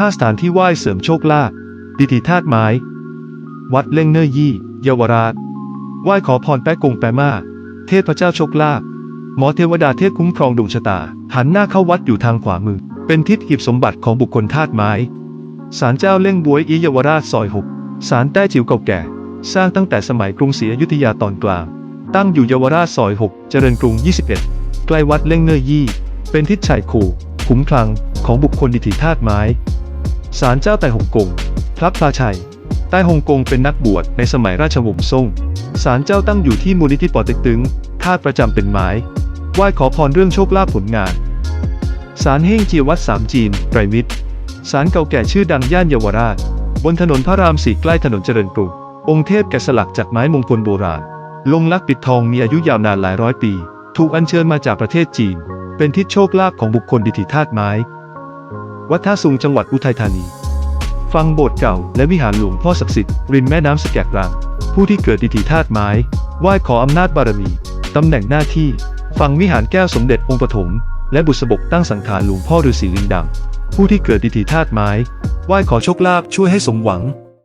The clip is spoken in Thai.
5 สถานที่ไหว้เสริมโชคลาภดิถีธาตุไม้ วัดเล่งเนอยี่เยาวราช ไหว้ขอพรแป๊กงแปมา เทพเจ้าโชคลาภหมอเทวดาเทพคุ้มครองดวงชะตา หันหน้าเข้าวัดอยู่ทางขวามือ เป็นทิศหีบสมบัติของบุคคลธาตุไม้ศาลเจ้าเล่งบวยอีเยาวราชซอยหกศาลแต้จิ๋วเก่าแก่ สร้างตั้งแต่สมัยกรุงศรีอยุธยาตอนกลาง ตั้งอยู่เยาวราชซอยหกเจริญกรุง 21 ใกล้วัดเล่งเนอยี่ เป็นทิศชายขู่ขุมคลังของบุคคลดิถีธาตุไม้ ศาลเจ้าไต่ฮ่องกงพระพลาชัย ใต้ฮงกงเป็นนักบวชในสมัยราชวงศ์ซ่ง ศาลเจ้าตั้งอยู่ที่มูลนิธิปอเต็กตึงธาตุประจำเป็นไม้ ไหว้ขอพรเรื่องโชคลาภผลงาน ศาลเฮ่งเจียวัดสามจีนไตรมิตร ศาลเก่าแก่ชื่อดังย่านเยาวราช บนถนนพระรามสี่ใกล้ถนนเจริญกรุง องค์เทพแกะสลักจากไม้มงคลโบราณ ลงลักปิดทองมีอายุยาวนานหลายร้อยปี ถูกอัญเชิญมาจากประเทศจีน เป็นทิศโชคลาภของบุคคลดิถีธาตุไม้ วัดท่าสุงจังหวัดอุทัยธานี ฟังโบสถ์เก่าและวิหารหลวงพ่อศักดิ์สิทธิ์ริมแม่น้ำสแกกรังผู้ที่เกิดดิถีธาตุไม้ไหว้ขออำนาจบารมี ตำแหน่งหน้าที่ ฟังวิหารแก้วสมเด็จองค์ปฐมและบุษบกตั้งสังขารหลวงพ่อฤาษีลิงดำผู้ที่เกิดดิถีธาตุไม้ไหว้ขอโชคลาภช่วยให้สมหวัง